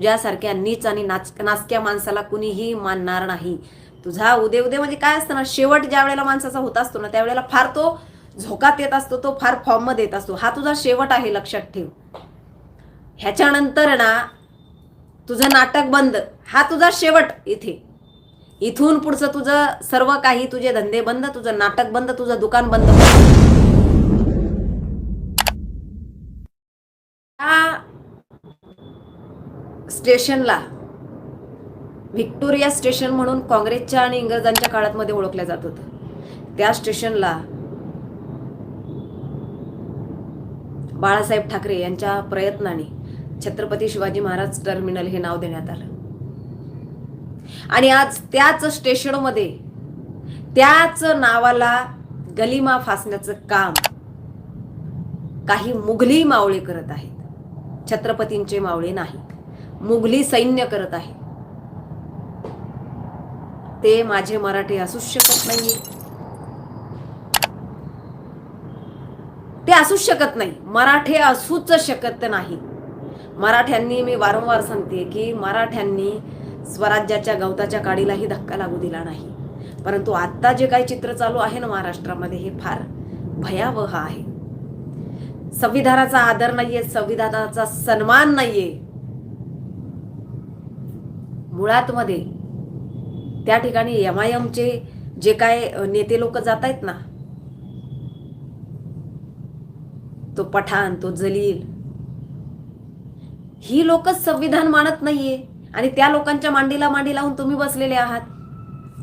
तुझ्यासारख्या नीच आणि नाच नाचक्या माणसाला कुणीही मानणार नाही. तुझा उदे उदे म्हणजे काय असतं ना शेवट ज्या वेळेला माणसाचा होत असतो ना त्यावेळेला फार तो झोकात येत असतो तो फार फॉर्ममध्ये येत असतो. हा तुझा शेवट आहे लक्षात ठेव. ह्याच्यानंतर ना तुझं नाटक बंद. हा तुझा शेवट इथे. इथून पुढचं तुझं सर्व काही तुझे धंदे बंद तुझं नाटक बंद तुझं दुकान बंद त्या स्टेशनला. व्हिक्टोरिया स्टेशन म्हणून काँग्रेसच्या आणि इंग्रजांच्या काळात मध्ये ओळखल्या जात होतं. त्या स्टेशनला बाळासाहेब ठाकरे यांच्या प्रयत्नाने छत्रपती शिवाजी महाराज टर्मिनल हे नाव देण्यात आलं. आणि आज त्याच स्टेशनमध्ये त्याच नावाला गलिमा फासण्याचं काम काही मुघली मावळे करत आहेत. छत्रपतींचे मावळे नाही. मुघली सैन्य करत आहे. ते माझे मराठी असूच शकत नाही. ते असूच शकत नाही. मराठे असूच शकत नाही. मराठ्यांनी मी वारंवार सांगते की मराठ्यांनी स्वराज्याच्या गवताच्या काडीलाही धक्का लागू दिला नाही. परंतु आत्ता जे काही चित्र चालू आहे ना महाराष्ट्रामध्ये हे फार भयावह आहे. संविधानाचा आदर नाहीये संविधानाचा सन्मान नाहीये. मुळात मध्ये त्या ठिकाणी एम आय एमचे जे काय नेते लोक जात आहेत ना तो पठाण तो जलील ही लोक संविधान मानत नाहीये. आणि त्या लोकांच्या मांडीला मांडी लावून तुम्ही बसलेले आहात.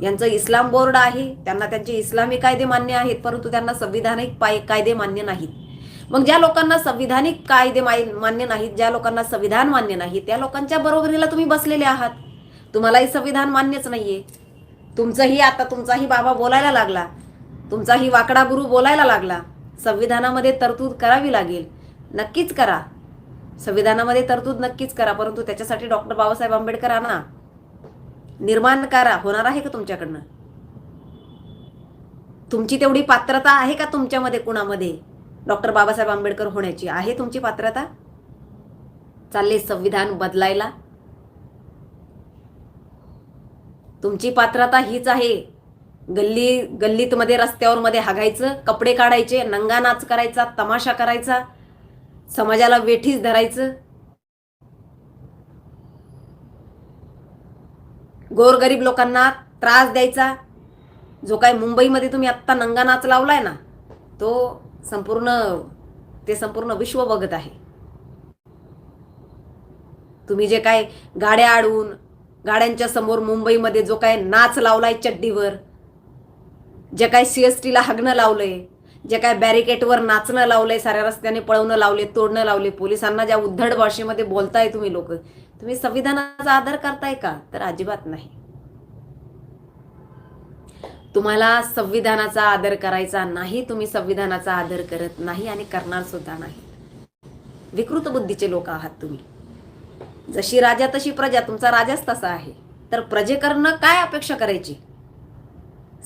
यांचं इस्लाम बोर्ड आहे त्यांना त्यांचे इस्लामी कायदे मान्य आहेत परंतु त्यांना संविधानिक पाय कायदे मान्य नाहीत. मग ज्या लोकांना संविधानिक कायदे मान्य नाहीत ज्या लोकांना संविधान मान्य नाही त्या लोकांच्या बरोबरीला तुम्ही बसलेले आहात. तुम्हालाही संविधान मान्यच नाहीये. तुमचंही आता तुमचाही बाबा बोलायला लागला. तुमचाही वाकडा गुरु बोलायला लागला. संविधानामध्ये तरतूद करावी लागेल. नक्कीच करा. संविधानामध्ये तरतूद नक्कीच करा परंतु त्याच्यासाठी डॉक्टर बाबासाहेब आंबेडकर आणा. निर्माण करा. होणार आहे का तुमच्याकडनं? तुमची तेवढी पात्रता आहे का तुमच्यामध्ये कुणामध्ये? डॉक्टर बाबासाहेब आंबेडकर होण्याची आहे तुमची पात्रता? चालले संविधान बदलायला. तुमची पात्रता हीच आहे. गल्ली गल्लीत मध्ये रस्त्यावर मध्ये हागायचं कपडे काढायचे नंगा नाच करायचा तमाशा करायचा समाजाला वेठीच धरायचं. गोरगरीब लोकांना त्रास द्यायचा. जो काय मुंबईमध्ये तुम्ही आत्ता नंगा नाच लावलाय ना तो संपूर्ण ते संपूर्ण विश्व बघत आहे. तुम्ही जे काय गाड्या अडवून गाड्यांच्या समोर मुंबईमध्ये जो काय नाच लावलाय चड्डीवर जे काय सी एस टीला हागणं लावलंय जे काय बॅरिकेटवर नाचणं लावलंय साऱ्या रस्त्याने पळवणं लावले तोडणं लावले पोलिसांना ज्या उद्धड भाषेमध्ये बोलताय तुम्ही लोक तुम्ही संविधानाचा आदर करताय का? तर अजिबात नाही. तुम्हाला संविधानाचा आदर करायचा नाही तुम्ही संविधानाचा आदर करत नाही आणि करणार सुद्धा नाही. विकृत बुद्धीचे लोक आहात तुम्ही. जशी राजा तशी प्रजा तुमचा राजाच तसा आहे. तर प्रजेकरनं काय अपेक्षा करायची?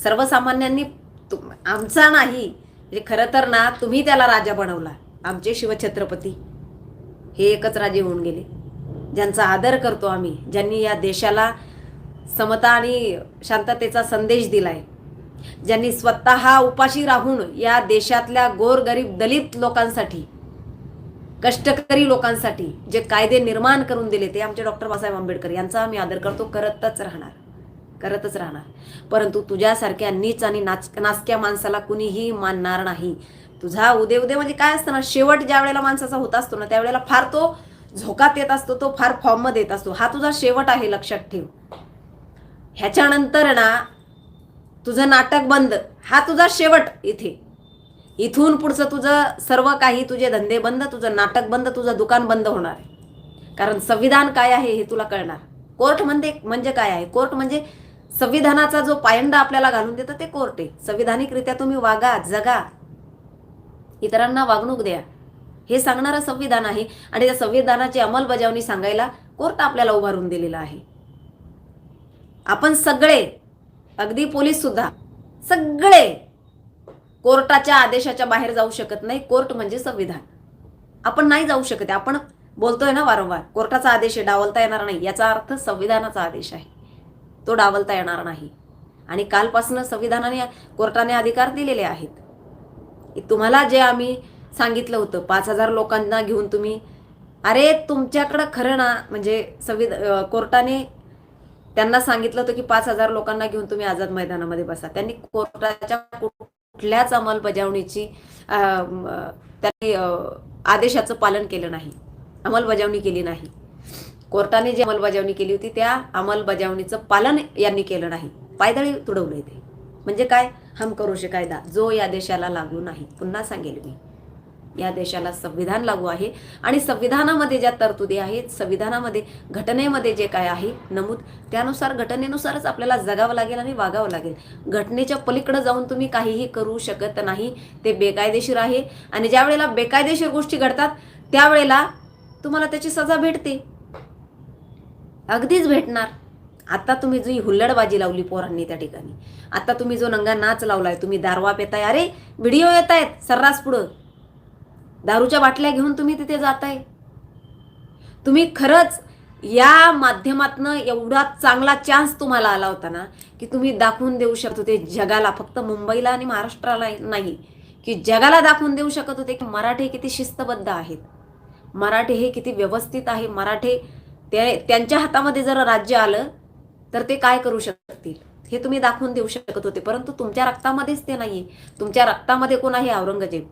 सर्वसामान्यांनी तुम- आमचा नाही म्हणजे खरं तर ना तुम्ही त्याला राजा बनवला आमचे शिवछत्रपती. हे एकच राजे होऊन गेले. ज्यांचा आदर करतो आम्ही ज्यांनी या देशाला समता आणि शांततेचा संदेश दिलाय. ज्यांनी स्वतः उपाशी राहून या देशातल्या गोरगरीब दलित लोकांसाठी कष्टकरी लोकांसाठी जे कायदे निर्माण करून दिले ते आमचे डॉक्टर बाबासाहेब आंबेडकर यांचा आम्ही आदर करतो करतच राहणार करतच राहणार. परंतु तुझ्यासारख्या नीच आणि नाच नाचक्या माणसाला कुणीही मानणार नाही. तुझा उदे उदे म्हणजे काय असतं ना शेवट ज्या वेळेला माणसाचा होत असतो ना त्यावेळेला फार तो झोकात येत असतो तो फार फॉर्ममध्ये येत असतो. हा तुझा शेवट आहे लक्षात ठेव. ह्याच्यानंतर ना तुझं नाटक बंद. हा तुझा शेवट इथे. इथून पुढचं तुझं सर्व काही तुझे धंदे बंद तुझं नाटक बंद तुझं दुकान बंद होणार आहे. कारण संविधान काय आहे हे तुला कळणार. कोर्ट म्हणजे म्हणजे काय आहे? कोर्ट म्हणजे संविधानाचा जो पायंडा आपल्याला घालून देतं ते कोर्ट आहे. संविधानिकरित्या तुम्ही वागा जगा. इतरांना वागणूक द्या. हे सांगणारं संविधान आहे आणि त्या संविधानाची अंमलबजावणी सांगायला कोर्ट आपल्याला उभारून दिलेला आहे. आपण सगळे अगदी पोलीस सुद्धा सगळे कोर्टाच्या आदेशाच्या बाहेर जाऊ शकत नाही. कोर्ट म्हणजे संविधान. आपण नाही जाऊ शकत आपण बोलतोय ना वारंवार कोर्टाचा आदेश आहे डावलता येणार नाही. याचा अर्थ संविधानाचा आदेश आहे. तो डावलता येणार नाही. आणि कालपासून संविधानाने कोर्टाने अधिकार दिलेले आहेत. तुम्हाला जे आम्ही सांगितलं होतं पाच हजार लोकांना घेऊन तुम्ही अरे तुमच्याकडं खरं ना म्हणजे संविध कोर्टाने त्यांना सांगितलं होतं की पाच हजार लोकांना घेऊन तुम्ही आझाद मैदानामध्ये बसा. त्यांनी कोर्टाच्या कुठल्याच अंमलबजावणीची अं, त्यांनी आदेशाचं पालन केलं नाही. अंमलबजावणी केली नाही. कोर्टाने जी अंमलबजावणी केली होती त्या अंमलबजावणीचं पालन यांनी केलं नाही. पायदळी तुडवले ते म्हणजे काय? हम करू कायदा. जो या देशाला लागू नाही. पुन्हा सांगेल मी. या देशाला संविधान लागू आहे. आणि संविधानामध्ये ज्या तरतुदी आहेत संविधानामध्ये घटनेमध्ये जे काय आहे नमूद त्यानुसार घटनेनुसारच आपल्याला जगावं लागेल आणि वागावं लागेल. घटनेच्या पलीकडे जाऊन तुम्ही काहीही करू शकत नाही. ते बेकायदेशीर आहे. आणि ज्या वेळेला बेकायदेशीर गोष्टी घडतात त्यावेळेला तुम्हाला त्याची सजा भेटते. अगदीच भेटणार. आता तुम्ही जी हुल्लडबाजी लावली पोरांनी त्या ठिकाणी. आता तुम्ही जो नंगा नाच लावलाय तुम्ही दारवा पेताय. अरे व्हिडिओ येत आहेत सर्रास पुढं. दारूच्या बाटल्या घेऊन तुम्ही तिथे जाताय. तुम्ही खरंच या माध्यमातनं एवढा चांगला चान्स तुम्हाला आला होता ना की तुम्ही दाखवून देऊ शकत होते जगाला. फक्त मुंबईला आणि महाराष्ट्राला नाही की जगाला दाखवून देऊ शकत होते की मराठी किती शिस्तबद्ध आहेत. मराठी हे किती व्यवस्थित आहे. मराठे ते त्यांच्या हातामध्ये जर राज्य आलं तर ते काय करू शकतील? हे तुम्ही दाखवून देऊ शकत होते. परंतु तुमच्या रक्तामध्येच ते नाही तुमच्या रक्तामध्ये कोण आहे औरंगजेब?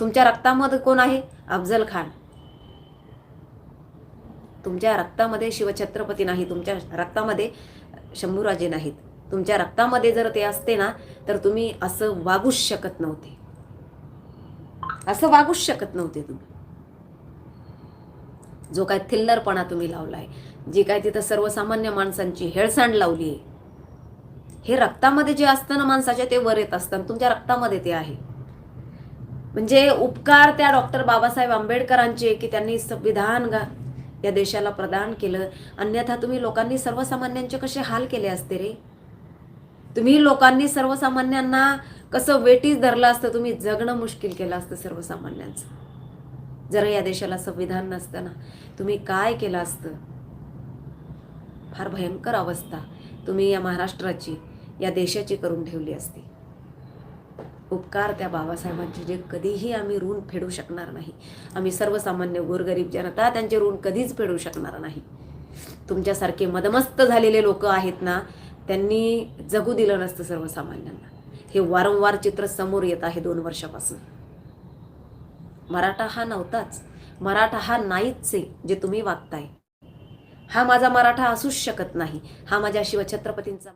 तुमच्या रक्तामध्ये कोण आहे? अफजल खान. तुमच्या रक्तामध्ये शिवछत्रपती नाही तुमच्या रक्तामध्ये शंभूराजे नाहीत. तुमच्या रक्तामध्ये जर ते असते ना तर तुम्ही असं वागूच शकत नव्हते. असं वागूच शकत नव्हते तुम्ही. जो काय थिल्लरपणा तुम्ही लावलाय जी काय तिथं सर्वसामान्य माणसांची हेळसांड लावली आहे हे रक्तामध्ये जे असतं ना माणसाच्या ते वर येत असतं तुमच्या रक्तामध्ये ते आहे. म्हणजे उपकार त्या डॉक्टर बाबासाहेब आंबेडकरांचे की त्यांनी संविधान गा या देशाला प्रदान केलं. अन्यथा तुम्ही लोकांनी सर्वसामान्यांचे कसे हाल केले असते रे? तुम्ही लोकांनी सर्वसामान्यांना कसं वेटीच धरलं असतं तुम्ही जगणं मुश्किल केलं असतं सर्वसामान्यांचं. जर या देशाला संविधान नसतं ना तुम्ही काय केलं असतं? फार भयंकर अवस्था तुम्ही या महाराष्ट्राची या देशाची करून ठेवली असती. उपकार त्या बाबासाहेबांचे जे कधीही आम्ही ऋण फेडू शकणार नाही. आम्ही सर्वसामान्य गोरगरीब जनता त्यांचे ऋण कधीच फेडू शकणार नाही. तुमच्यासारखे मदमस्त झालेले लोक आहेत ना त्यांनी जगू दिलं नसतं सर्वसामान्यांना. हे वारंवार चित्र समोर येत आहे दोन वर्षापासून. मराठा हा नव्हताच. मराठा हा नाहीच आहे जे तुम्ही वागताय. हा माझा मराठा असूच शकत नाही. हा माझ्या शिवछत्रपतींचा